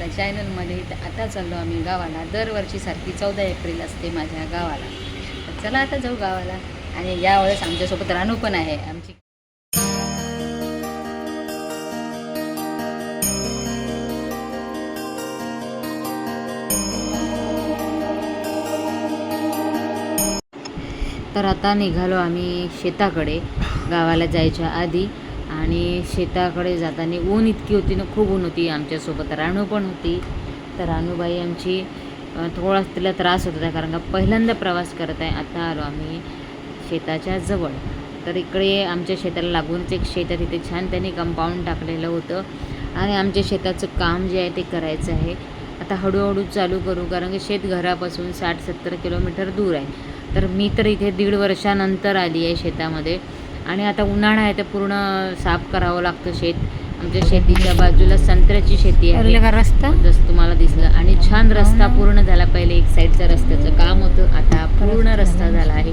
चॅनलमध्ये. तर आता चाललो आम्ही गावाला. दरवर्षीसारखी चौदा एप्रिल असते माझ्या गावाला. तर चला आता जाऊ गावाला. आणि यावेळेस आमच्यासोबत रानू पण आहे. आमची तर आता निघालो आम्ही शेताकडे. गावाला जायच्या आधी. आणि शेताकडे जाताना ऊन इतकी होती ना खूप ऊन होती आमच्यासोबत. राणू पण होती. तर राणूबाई आमची थोडा तिला त्रास होत होता कारण का पहिल्यांदा प्रवास करत आहे. आता आलो आम्ही शेताच्या जवळ. तर इकडे आमच्या शेताला लागूनच एक शेत आहे. तिथे छान त्यांनी कंपाऊंड टाकलेलं होतं. आणि आमच्या शेताचं काम जे आहे ते करायचं आहे. आता हळूहळू चालू करू कारण की शेत घरापासून साठ सत्तर किलोमीटर दूर आहे. तर मी तर इथे दीड वर्षानंतर आली आहे शेतामध्ये. आणि आता उन्हाळा आहे तर पूर्ण साफ करावं लागतं शेत. आमच्या शेतीच्या बाजूला संत्र्याची शेती आहे. का रस्ता? जसं तुम्हाला दिसलं. आणि छान रस्ता पूर्ण झाला पहिले एक साईडचं रस्त्याचं काम होतं. आता पूर्ण रस्ता झाला आहे.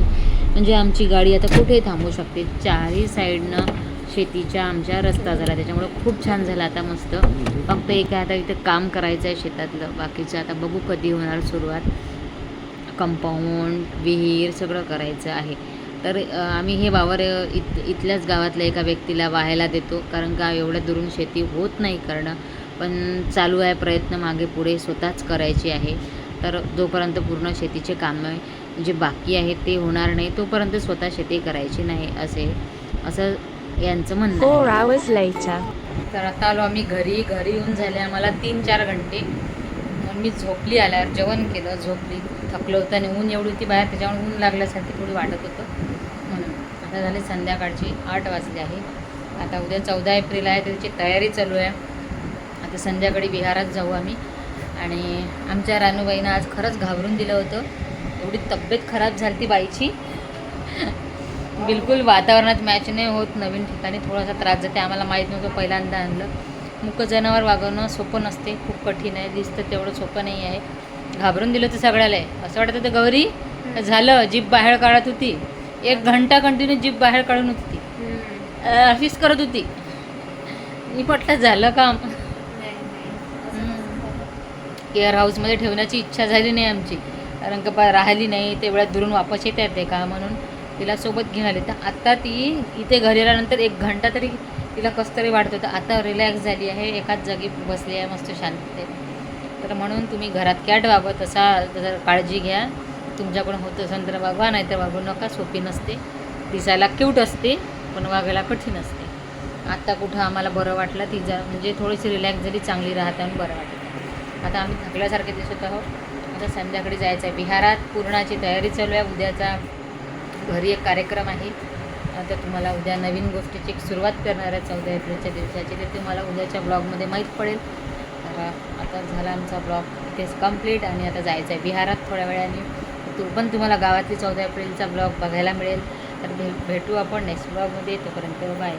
म्हणजे आमची गाडी आता कुठे थांबू शकते? चारही साईडनं शेतीच्या आमच्या रस्ता झाला. त्याच्यामुळे खूप छान झाला आता मस्त. फक्त एक आहे आता इथं काम करायचं आहे शेतातलं. बाकीचं आता बघू कधी होणार सुरुवात. कंपाऊंड विहीर सगळं करायचं आहे. तर आम्ही हे वावर इत इथल्याच गावातल्या एका व्यक्तीला वाहायला देतो. कारण का एवढ्या दुरून शेती होत नाही करणं. पण चालू आहे प्रयत्न मागे पुढे स्वतःच करायची आहे. तर जोपर्यंत पूर्ण शेतीचे कामं जे बाकी आहेत ते होणार नाही तोपर्यंत स्वतः शेती करायची नाही असे असं यांचं म्हणणं आहे. तर आता आलो आम्ही घरी. घरी येऊन झाले आम्हाला तीन चार घंटे. मी झोपली आल्यावर जेवण केलं झोपली थकलं होतं आणि ऊन एवढी होती बाहेर त्याच्यामुळे ऊन लागल्यासारखी थोडी वाटत होतं. म्हणून आता झाले संध्याकाळची आठ वाजले आहे. आता उद्या चौदा एप्रिल आहे त्याची तयारी चालू आहे. आता संध्याकाळी विहारात जाऊ आम्ही. आणि आमच्या रानूबाईनं आज खरंच घाबरून दिलं होतं. एवढी तब्येत खराब झाली ती बाईची. बिलकुल वातावरणात मॅच नाही होत नवीन ठिकाणी. थोडासा त्रास जाते. आम्हाला माहीत नव्हतं पहिल्यांदा आणलं. मुक जनावर वागवणं सोपं नसते खूप कठीण आहे दिसतं तेवढं सोपं नाही आहे. घाबरून दिलं तर सगळ्याला आहे. असं वाटत होतं गौरी झालं जीप बाहेर काढत होती. एक घंटा कंटिन्यू जीप बाहेर काढून होती. ती अशीच करत होती. मी म्हटलं झालं काम. केअर हाऊसमध्ये ठेवण्याची इच्छा झाली नाही आमची. कारण का राहिली नाही तेवढ्यात दुरून वापस येता येते का म्हणून. तिला सोबत घेऊन आली. तर आता ती इथे घरी आल्यानंतर एक घंटा तरी तिला कसं तरी वाटत होतं आता रिलॅक्स झाली आहे एकाच जागी बसली आहे मस्त शांतते तर म्हणून तुम्ही घरात कॅट वागवा तसा जर काळजी घ्या. तुमच्याकडून होत असेल तर वागवा नाही तर वागू नका सोपी नसते. दिसायला क्यूट असते पण वागायला कठीण असते. आत्ता कुठं आम्हाला बरं वाटलं ती जा म्हणजे थोडीशी रिलॅक्स झाली चांगली राहते आणि बरं वाटतं. आता आम्ही थकल्यासारखे दिसत आहोत. आता संध्याकाळी जायचं आहे बिहारात पूर्णाची तयारी चालू आहे. उद्याचा घरी एक कार्यक्रम आहे. आता तुम्हाला उद्या नवीन गोष्टीची एक सुरुवात करणार आहे चौदा एप्रिलच्या दिवसाची ते तुम्हाला उद्याच्या ब्लॉगमध्ये माहीत पडेल. तर आता झाला आमचा ब्लॉग इथेच कंप्लीट आणि आता जायचं आहे बिहारात थोड्या वेळाने. तो पण तुम्हाला गावातली चौदा एप्रिलचा ब्लॉग बघायला मिळेल. तर भे भेटू आपण नेक्स्ट ब्लॉगमध्ये. तोपर्यंत बाय